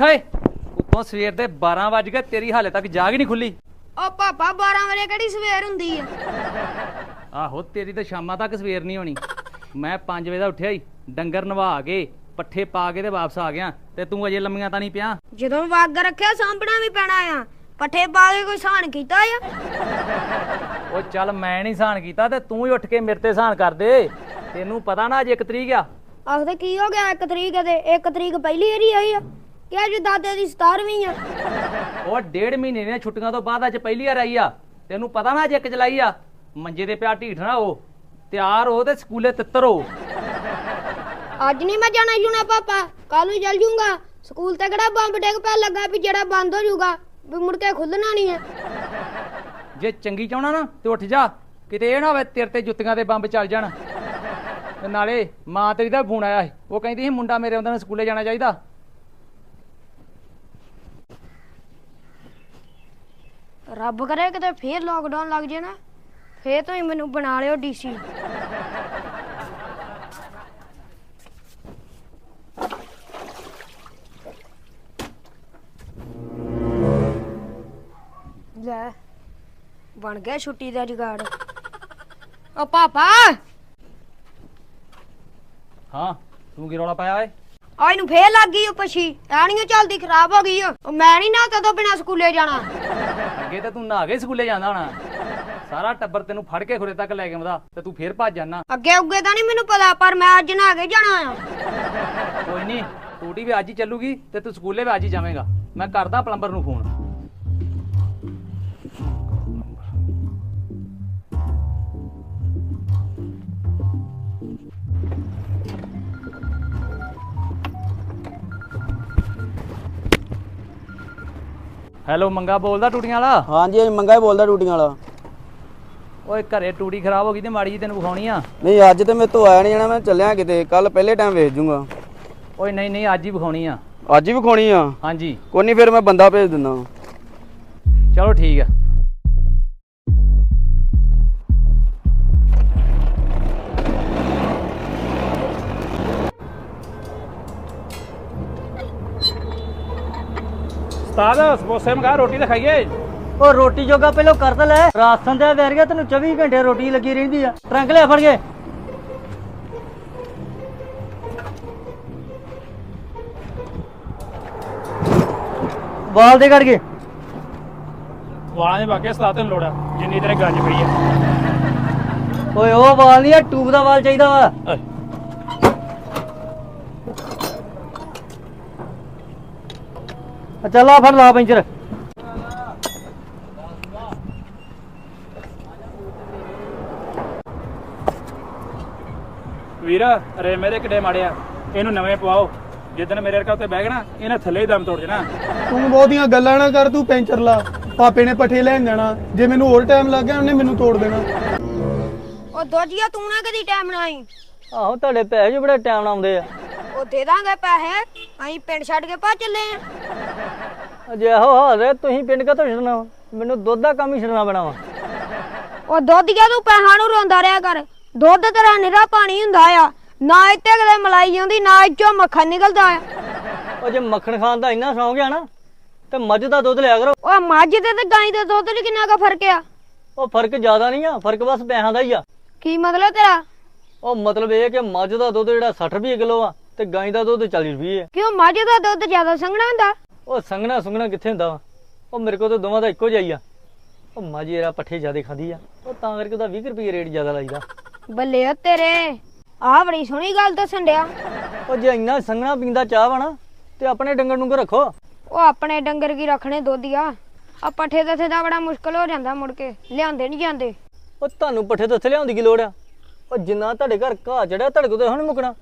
ਉੱਠ ਓਏ ਉੱਤੋਂ ਸਵੇਰ ਦੇ 12 ਵਜ ਗਏ ਤੇਰੀ ਹਾਲੇ ਤੱਕ ਜਾਗ ਹੀ ਨਹੀਂ ਖੁੱਲੀ। ਓ ਪਾਪਾ 12 ਵਜੇ ਕਿਹੜੀ ਸਵੇਰ ਹੁੰਦੀ ਆ? ਆਹੋ ਤੇਰੀ ਤਾਂ ਸ਼ਾਮਾਂ ਤੱਕ ਸਵੇਰ ਨਹੀਂ ਹੋਣੀ। ਮੈਂ 5 ਵਜੇ ਦਾ ਉੱਠਿਆ ਹੀ ਡੰਗਰ ਨਵਾ ਕੇ ਪੱਠੇ ਪਾ ਕੇ ਤੇ ਵਾਪਸ ਆ ਗਿਆ। ਤੇ ਤੂੰ ਅਜੇ ਲੰਮੀਆਂ ਤਾਂ ਨਹੀਂ ਪਿਆ? ਜਦੋਂ ਵਾਗ ਰੱਖਿਆ ਸਾਂਭਣਾ ਵੀ ਪੈਣਾ ਆ। ਪੱਠੇ ਪਾ ਕੇ ਕੋਈ ਸਾਨ ਕੀਤਾ ਆ? ਉਹ ਚੱਲ ਮੈਂ ਨਹੀਂ ਸਹਾਨ ਕੀਤਾ ਤੇ ਤੂੰ ਹੀ ਉੱਠ ਕੇ ਮੇਰੇ ਤੇ ਸਹਾਨ ਕਰ ਦੇ। ਤੈਨੂੰ ਪਤਾ ਨਾ ਅੱਜ ਇੱਕ ਤਰੀਕ ਆ। ਆਖਦੇ ਕੀ ਹੋ ਗਿਆ ਇੱਕ ਤਰੀਕ ਤੇ ਇੱਕ ਤਰੀਕ ਪਹਿਲੀ ਵਾਰੀ ਆਈ ਆ? ਕਿ ਅੱਜ ਦਾਦੇ ਦੀ 17ਵੀਂ ਆ। ਉਹ ਡੇਢ ਮਹੀਨੇ ਦੀਆਂ ਛੁੱਟੀਆਂ ਤੋਂ ਬਾਅਦ ਅੱਜ ਪਹਿਲੀ ਵਾਰ ਆਈ ਆ। ਤੈਨੂੰ ਪਤਾ ਨਾ ਅੱਜ ਇੱਕ ਜਲਾਈ ਆ। ਮੰਜੇ ਤੇ ਪਿਆ ਢੀਠ ਨਾ ਹੋ। ਤਿਆਰ ਹੋ ਤੇ ਸਕੂਲੇ ਤਿੱਤਰ ਹੋ। ਅੱਜ ਨਹੀਂ ਮੈਂ ਜਾਣਾ ਜੂਣਾ ਪਾਪਾ। ਕੱਲ ਨੂੰ ਚੱਲ ਜੂੰਗਾ। ਸਕੂਲ ਤੇ ਕਿਹੜਾ ਬੰਬ ਡਿੱਗ ਪਿਆ ਲੱਗਾ ਵੀ ਜਿਹੜਾ ਬੰਦ ਹੋ ਜਾਊਗਾ ਵੀ ਮੁੜ ਕੇ ਖੁੱਲਣਾ ਨਹੀਂ ਹੈ ਜੇ ਚੰਗੀ ਚਾਹਣਾ ਨਾ ਤੇ ਉੱਠ ਜਾ। ਕਿਤੇ ਇਹ ਨਾ ਹੋਵੇ ਤੇਰੇ ਤੇ ਜੁੱਤੀਆਂ ਦੇ ਬੰਬ ਚੱਲ ਜਾਣ। ਤੇ ਨਾਲੇ ਮਾਂ ਤੇਰੀ ਦਾ ਫੋਨ ਆਇਆ ਸੀ। ਉਹ ਕਹਿੰਦੀ ਸੀ ਮੁੰਡਾ ਮੇਰੇ ਉਹਨਾਂ ਨੂੰ ਸਕੂਲੇ ਜਾਣਾ ਚਾਹੀਦਾ। ਰੱਬ ਕਰੇ ਕਿਤੇ ਫੇਰ ਲੋਕਡਾਊਨ ਲੱਗ ਜੇ ਨਾ ਫੇਰ ਤੁਸੀਂ ਮੈਨੂੰ ਬਣਾ ਲਿਓ ਡੀਸੀ ਲੈ ਬਣ ਗਿਆ ਛੁੱਟੀ ਦਾ ਜੁਗਾੜ। ਓ ਪਾਪਾ! ਹਾਂ ਤੂੰ ਕੀ ਰੌਲਾ ਪਾਇਆ ਓਏ? ਆ ਇਹਨੂੰ ਫੇਰ ਲੱਗ ਗਈ ਉਹ ਪਛੀ ਆਣੀਆਂ ਚਲਦੀ ਖਰਾਬ ਹੋ ਗਈ ਓ। ਮੈਂ ਨਹੀਂ ਨਾ ਤਦੋਂ ਬਿਨਾ ਸਕੂਲੇ ਜਾਣਾ। ਅੱਗੇ ਤਾਂ ਤੂੰ ਨਹਾ ਕੇ ਸਕੂਲੇ ਜਾਂਦਾ ਹੋਣਾ। ਸਾਰਾ ਟੱਬਰ ਤੈਨੂੰ ਫੜ ਕੇ ਖੁਰੇ ਤੱਕ ਲੈ ਕੇ ਆਉਂਦਾ ਤੇ ਤੂੰ ਫੇਰ ਭੱਜ ਜਾਣਾ ਅੱਗੇ ਉੱਗੇ ਤਾਂ ਨਹੀਂ ਮੈਨੂੰ ਪਤਾ ਪਰ ਮੈਂ ਅੱਜ ਨਾ ਕੇ ਜਾਣਾ ਆ। ਕੋਈ ਨਹੀਂ ਟੂਟੀ ਵੀ ਅੱਜ ਹੀ ਚੱਲੂਗੀ ਤੇ ਤੂੰ ਸਕੂਲੇ ਵੀ ਅੱਜ ਹੀ ਜਾਵੇਂਗਾ। ਮੈਂ ਕਰਦਾ ਪਲੰਬਰ ਨੂੰ ਫੋਨ। ਹੈਲੋ ਮੰਗਾ ਬੋਲਦਾ ਟੂਟੀਆਂ ਵਾਲਾ? ਹਾਂਜੀ ਹਾਂਜੀ ਮੰਗਾ ਹੀ ਬੋਲਦਾ ਡਿਊਟੀਆਂ ਵਾਲਾ। ਓਏ ਘਰੇ ਟੂਟੀ ਖਰਾਬ ਹੋ ਗਈ ਤੇ ਮਾੜੀ ਜੀ ਤੈਨੂੰ ਵਿਖਾਉਣੀ ਆ? ਨਹੀਂ ਅੱਜ ਤੇ ਮੇਰੇ ਤੋਂ ਆਇਆ ਨਹੀਂ ਜਾਣਾ ਮੈਂ ਚੱਲਿਆ ਕਿਤੇ। ਕੱਲ ਪਹਿਲੇ ਟਾਈਮ ਵੇਚ ਜੂੰਗਾ। ਓਏ ਨਹੀਂ ਨਹੀਂ ਅੱਜ ਹੀ ਵਿਖਾਉਣੀ ਆ। ਅੱਜ ਹੀ ਵਿਖਾਉਣੀ ਆ? ਹਾਂਜੀ। ਕੋਈ ਨਹੀਂ ਫਿਰ ਮੈਂ ਬੰਦਾ ਭੇਜ ਦਿੰਦਾ। ਚਲੋ ਠੀਕ ਆ। ਉਸਤਾਦ ਸਮੋਸੇ ਮੰਗਾ ਰੋਟੀ ਤਾਂ ਖਾਈਏ। ਉਹ ਰੋਟੀ ਜੋਗਾ ਪਹਿਲਾਂ ਕਰ ਤਾਂ ਲੈ। ਰਾਸ਼ਨ ਦੇ ਵੈਰ ਗਿਆ ਤੈਨੂੰ 24 ਘੰਟੇ ਰੋਟੀ ਲੱਗੀ ਰਹਿੰਦੀ ਆ। ਟਰੰਕ ਲਿਆ ਫੜ ਕੇ ਵਾਲ ਦੇ ਕੱਢ ਕੇ ਵਾਲਾਂ ਦੇ ਬਾਕੀ ਉਸਤਾਦ ਤੈਨੂੰ ਲੋੜ ਆ ਜਿੰਨੀ ਤੇਰੇ ਗੱਜ ਪਈ ਆ। ਓਏ ਉਹ ਵਾਲ ਨਹੀਂ ਆ ਟੂਬ ਦਾ ਵਾਲ ਚਾਹੀਦਾ ਵਾ ਓਏ, ਆ ਚੱਲ ਆ ਫੜ ਲਾ ਪੈਂਚਰ। ਵੀਰ ਰੇ ਮੇਰੇ ਕਿੱਡੇ ਮਾੜਿਆ ਇਹਨੂੰ ਨਵੇਂ ਪਵਾਓ। ਜਿੱਦਣ ਮੇਰੇ ਵਰਗਾ ਉੱਤੇ ਬਹਿ ਗਿਆ ਨਾ ਇਹਨੇ ਥੱਲੇ ਹੀ ਦਮ ਤੋੜ ਜਾਣਾ ਤੂੰ ਬਹੁਤੀਆਂ ਗੱਲਾਂ ਨਾ ਕਰ ਤੂੰ ਪੈਂਚਰ ਲਾ। ਪਾਪੇ ਨੇ ਪੱਠੇ ਲੈਣ ਜਾਣਾ। ਜੇ ਮੈਨੂੰ ਹੋਰ ਟਾਈਮ ਲੱਗ ਗਿਆ ਉਹਨੇ ਮੈਨੂੰ ਤੋੜ ਦੇਣਾ। ਉਹ ਦੋਜੀਆ ਤੂੰ ਨਾ ਕਦੀ ਟਾਈਮ ਨਾ ਆਈ। ਆਹੋ ਤੁਹਾਡੇ ਪੈਸੇ ਬੜੇ ਟਾਈਮ ਨਾਲ ਆਉਂਦੇ ਆ। ਉਹ ਦੇ ਦਾਂਗੇ ਪੈਸੇ ਅਸੀਂ ਪਿੰਡ ਛੱਡ ਕੇ ਭੱਜ ਚੱਲੇ ਆ। ਅਜੇ ਇਹੋ ਹਾਲ ਹੈ ਤੁਸੀਂ ਪਿੰਡ ਕਾ ਛੱਡਣਾ ਵਾ? ਮੈਨੂੰ ਦੁੱਧ ਦਾ ਕੰਮ ਹੀ ਛੱਡਣਾ ਪੈਣਾ ਵਾ। ਉਹ ਦੋਧੀਆ ਤੂੰ ਪੈਸਾ ਨੂੰ ਰੋਂਦਾ ਰਿਹਾ ਕਰ ਦੁੱਧ ਤੇਰਾ ਨਿਰਾ ਪਾਣੀ ਹੁੰਦਾ ਆ ਨਾ ਇੱਥੇ ਕਦੇ ਮਲਾਈ ਆਉਂਦੀ ਨਾ ਇੱਚੋਂ ਮੱਖਣ ਨਿਕਲਦਾ ਆ। ਉਹ ਜੇ ਮੱਖਣ ਖਾਣ ਦਾ ਇੰਨਾ ਸ਼ੌਂਕ ਆ ਨਾ ਤੇ ਮੱਝ ਦਾ ਦੁੱਧ ਲਿਆ ਕਰੋ। ਉਹ ਮੱਝ ਦੇ ਤੇ ਗਾਂ ਦੇ ਦੁੱਧ 'ਚ ਕਿੰਨਾ ਕੁ ਫ਼ਰਕ ਆ? ਉਹ ਫ਼ਰਕ ਜ਼ਿਆਦਾ ਨਹੀਂ ਆ ਫ਼ਰਕ ਬਸ ਪੈਸਿਆਂ ਦਾ ਹੀ ਆ। ਕੀ ਮਤਲਬ ਤੇਰਾ? ਉਹ ਮਤਲਬ ਇਹ ਕਿ ਮੱਝ ਦਾ ਦੁੱਧ ਜਿਹੜਾ 60 ਰੁਪਏ ਕਿਲੋ ਆ ਤੇ ਗਾਂ ਦਾ ਦੁੱਧ 40 ਰੁਪਏ ਕਿਉਂ ਮੱਝ ਦਾ ਦੁੱਧ ਜ਼ਿਆਦਾ ਸੰਘਣਾ ਹੁੰਦਾ? ਉਹ ਸੰਘਣਾ ਸੁੰਘਣਾ ਕਿੱਥੇ ਹੁੰਦਾ ਵਾ? ਉਹ ਮੇਰੇ ਕੋਲ ਤਾਂ ਦੋਵਾਂ ਦਾ ਇੱਕੋ ਜਿਹਾ ਹੀ ਆ। ਉਹ ਮੱਝ ਇਹਦਾ ਪੱਠੇ ਜ਼ਿਆਦਾ ਖਾਂਦੀ ਆ। ਉਹ ਤਾਂ ਕਰਕੇ ਉਹਦਾ 20 ਰੁਪਏ ਰੇਟ ਜ਼ਿਆਦਾ ਲਾਈਦਾ। ਬੱਲੇ ਓ ਤੇਰੇ ਆਹ ਬੜੀ ਸੋਹਣੀ ਗੱਲ ਦੱਸਣ ਡਿਆ। ਉਹ ਜੇ ਇੰਨਾ ਸੰਘਣਾ ਪੀਂਦਾ ਚਾਹ ਵਾ ਨਾ ਤੇ ਆਪਣੇ ਡੰਗਰ ਨੂੰ ਰੱਖੋ। ਉਹ ਆਪਣੇ ਡੰਗਰ ਕੀ ਰੱਖਣੇ ਦੋਧੀਆ ਆ। ਪੱਠੇ ਦੱਥੇ ਦਾ ਬੜਾ ਮੁਸ਼ਕਲ ਹੋ ਜਾਂਦਾ ਮੁੜ ਕੇ ਲਿਆਂਦੇ ਨਹੀਂ ਜਾਂਦੇ। ਉਹ ਤੁਹਾਨੂੰ ਪੱਠੇ ਤੋਂ ਇੱਥੇ ਲਿਆਉਣ ਦੀ ਕੀ ਲੋੜ ਆ? ਉਹ ਜਿੰਨਾ ਤੁਹਾਡੇ ਘਰ ਘਾਹ ਚੜਿਆ ਤੁਹਾਡੇ ਕੋਲ ਤਾਂ ਹੁਣ ਮੁੱਕਣਾ।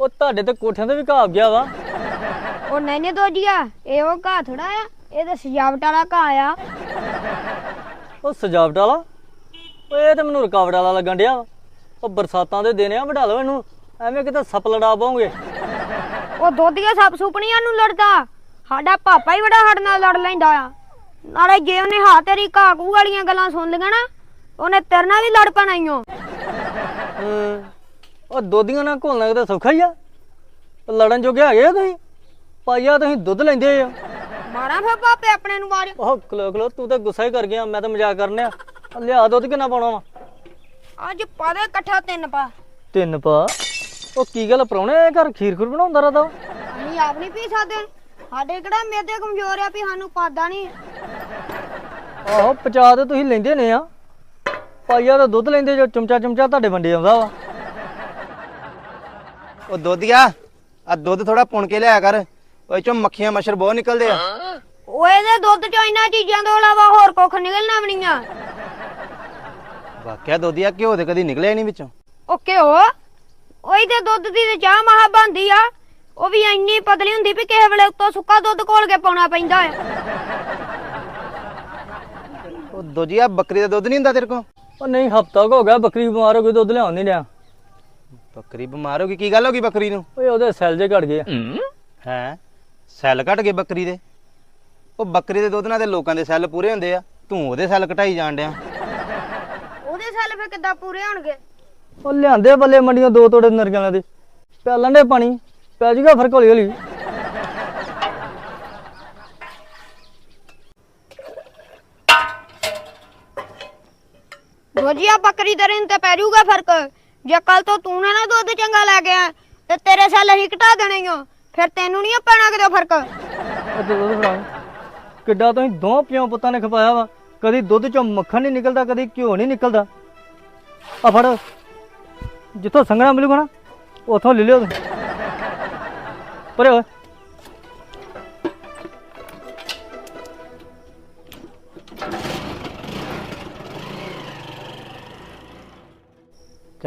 ਉਹ ਤੁਹਾਡੇ ਤੇ ਕੋਠਿਆਂ ਤੇ ਵੀ ਘਾਹ ਗਿਆ ਵਾ। ਉਹ ਨਹੀਂ ਨਹੀਂ ਦੋਜੀਆ ਇਹ ਉਹ ਘਾਹ ਥੋੜਾ ਆ ਇਹ ਤਾਂ ਸਜਾਵਟ ਵਾਲਾ ਘਾਹ ਆ। ਉਹ ਸਜਾਵਟ ਵਾਲਾ? ਓਏ ਇਹ ਤਾਂ ਮੈਨੂੰ ਰੁਕਾਵਟ ਵਾਲਾ ਲੱਗਣ ਡਿਆ। ਵਾ। ਉਹ ਬਰਸਾਤਾਂ ਦੇ ਦਿਨ ਆ ਵਢਾ ਲਓ ਇਹਨੂੰ। ਐਵੇਂ ਕਿਤੇ ਸੱਪ ਲੜਾ ਪਾਉਂਗੇ। ਉਹ ਦੋਧੀਆ ਸੱਪ ਸੁਪਣੀਆਂ ਨੂੰ ਲੜਦਾ। ਸਾਡਾ ਪਾਪਾ ਹੀ ਬੜਾ ਸਾਡੇ ਨਾਲ ਲੜ ਲੈਂਦਾ ਆ। ਨਾਲੇ ਜੇ ਉਹਨੇ ਹਾਂ ਤੇਰੀ ਕਾਕੂ ਵਾਲੀਆਂ ਗੱਲਾਂ ਸੁਣ ਲਈਆਂ ਨਾ ਉਹਨੇ ਤੇਰੇ ਨਾਲ ਵੀ ਲੜ ਪੈਣਾ ਈ ਓ। ਉਹ ਦੋਦੀਆਂ ਨਾਲ ਘੋਲਣਾ ਕਿਤੇ ਸੌਖਾ ਹੀ ਆ। ਉਹ ਲੜਨ ਜੋਗੇ ਹੈਗੇ ਆ ਤੁਸੀਂ। ਪਾਈਆ ਤੁਸੀਂ ਦੁੱਧ ਲੈਂਦੇ ਆ। ਮਾਰਾਂ ਫਿਰ ਪਾਪੇ ਆਪਣੇ ਨੂੰ ਮਾਰ ਉਹ ਖਲੋ ਖਲੋ ਤੂੰ ਤਾਂ ਗੁੱਸਾ ਹੀ ਕਰ ਗਿਆ ਮੈਂ ਤਾਂ ਮਜ਼ਾਕ ਕਰਨਿਆ ਲਿਆ ਦੁੱਧ ਕਿੰਨਾ ਪਾਉਣਾ ਵਾ? ਅੱਜ ਪਾ ਦੇ ਇਕੱਠਾ ਤਿੰਨ ਪਾ। ਤਿੰਨ ਪਾ। ਉਹ ਕੀ ਗੱਲ ਪ੍ਰਾਹੁਣੇ ਘਰ ਖੀਰ ਖੂਰ ਬਣਾਉਂਦਾ ਰਹਦਾ ਅਸੀਂ ਆਪ ਨਹੀਂ ਪੀ ਸਕਦੇ। ਸਾਡੇ ਕਿਹੜਾ ਮੇਦੇ ਕਮਜ਼ੋਰ ਆ ਵੀ ਸਾਨੂੰ ਪਾਦਾ ਨਹੀਂ। ਆਹੋ ਪਚਾ ਤੇ ਤੁਸੀਂ ਲੈਂਦੇ ਨੇ ਆ। ਪਾਈਆ ਦਾ ਦੁੱਧ ਲੈਂਦੇ ਜੋ ਚਮਚਾ ਚਮਚਾ ਤੁਹਾਡੇ ਵੰਡੇ ਆਉਂਦਾ ਵਾ। ਉਹ ਦੁੱਧਿਆ ਆ। ਦੁੱਧ ਥੋੜਾ ਪੁਣ ਕੇ ਲਿਆ ਕਰ। ਉਹ ਚੋਂ ਮੱਖੀਆਂ ਮੱਛਰ ਬਹੁਤ ਨਿਕਲਦੇ ਆ। ਓਏ ਦੇ ਦੁੱਧ ਚੋਂ ਇਹਨਾਂ ਚੀਜ਼ਾਂ ਤੋਂ ਇਲਾਵਾ ਹੋਰ ਕੁੱਖ ਨਿਕਲਣਾ ਵੀ ਨਹੀਂ ਆ ਵਾਕਿਆ ਦੁੱਧਿਆ ਘਿਓ ਤੇ ਕਦੀ ਨਿਕਲਿਆ ਨਹੀਂ ਵਿੱਚੋਂ। ਉਹ ਕਿਉਂ ਉਹੀ ਤੇ ਦੁੱਧ ਦੀ ਤੇ ਚਾਹ ਮਹਾ ਬਣਦੀ ਆ। ਉਹ ਵੀ ਇੰਨੀ ਪਤਲੀ ਹੁੰਦੀ ਵੀ ਕਿਸੇ ਵੇਲੇ ਉੱਤੋਂ ਸੁੱਕਾ ਦੁੱਧ ਘੋਲ ਕੇ ਪਾਉਣਾ ਪੈਂਦਾ ਆ। ਉਹ ਦੁੱਧਿਆ ਬੱਕਰੀ ਦਾ ਦੁੱਧ ਨਹੀਂ ਹੁੰਦਾ ਤੇਰੇ ਕੋਲ? ਉਹ ਨਹੀਂ ਹਫਤਾ ਹੋ ਗਿਆ ਬੱਕਰੀ ਬਿਮਾਰ ਹੋ ਗਈ ਦੁੱਧ ਲਿਆਉਣ ਨਹੀਂ ਲਿਆ ਬੱਕਰੀ ਬਿਮਾਰ ਹੋ ਗਈ ਕੀ ਗੱਲ ਹੋ ਗਈ ਬੱਕਰੀ ਨੂੰ? ਓਏ ਉਹਦੇ ਸੈੱਲ ਜੇ ਘਟ ਗਏ ਆ। ਹੈ। ਸੈੱਲ ਘਟ ਗਏ ਬੱਕਰੀ ਦੇ? ਉਹ ਬੱਕਰੀ ਦੇ ਦੁੱਧ ਨਾਲ ਤੇ ਲੋਕਾਂ ਦੇ ਸੈੱਲ ਪੂਰੇ ਹੁੰਦੇ ਆ ਤੂੰ ਉਹਦੇ ਸੈੱਲ ਘਟਾਈ ਜਾਣ ਡਿਆ। ਉਹਦੇ ਸੈੱਲ ਫੇ ਕਿੱਦਾਂ ਪੂਰੇ ਹੋਣਗੇ? ਉਹ ਲਿਆਂਦੇ ਬੱਲੇ ਮੰਡੀਆਂ ਦੋ ਤੋੜੇ ਨਰਗਾਂ ਦੇ। ਪਿਆ ਲੰਡੇ ਪਾਣੀ ਪੈ ਜੂਗਾ ਫ਼ਰਕ ਹੌਲੀ ਹੌਲੀ ਰੋਜੀਆ ਬੱਕਰੀ ਨੂੰ ਤੇ ਪੈ ਜਾਊਗਾ ਫ਼ਰਕ। ਜੇ ਕੱਲ ਤੋਂ ਤੂੰ ਨਾ ਨਾ ਦੁੱਧ ਚੰਗਾ ਲੈ ਗਿਆ ਤੇ ਤੇਰੇ ਸੈੱਲ ਹੀ ਘਟਾ ਦੇਣੇ ਓ। ਫਿਰ ਤੈਨੂੰ ਨਹੀਂ ਪੈਣਾ ਕਿਤੇ ਫ਼ਰਕ? ਅੱਧੇ ਦੁੱਧ ਫੜਾ ਕਿੱਡਾ ਤੁਸੀਂ ਦੋ ਪਿਓ ਪੁੱਤਾਂ ਨੇ ਖਪਾਇਆ ਵਾ। ਕਦੀ ਦੁੱਧ ਚੋਂ ਮੱਖਣ ਨਹੀਂ ਨਿਕਲਦਾ, ਕਦੀ ਘਿਓ ਨਹੀਂ ਨਿਕਲਦਾ। ਆ ਫੜ। ਜਿੱਥੋਂ ਸੰਘਣਾ ਮਿਲੂਗਾ ਨਾ, ਉਥੋਂ ਲੈ ਲਿਓ ਤੁਸੀਂ। ਪਰੇ ਓਏ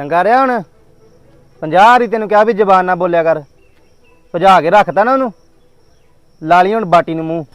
ਚੰਗਾ ਰਿਹਾ ਹੁਣ? 50 ਵਾਰੀ ਤੈਨੂੰ ਕਿਹਾ ਵੀ ਜ਼ਬਾਨ ਨਾ ਬੋਲਿਆ ਕਰ। ਭਜਾ ਕੇ ਰੱਖਤਾ ਨਾ ਉਹਨੂੰ। ਲਾ ਲਈ ਹੁਣ ਬਾਟੀ ਨੂੰ ਮੂੰਹ।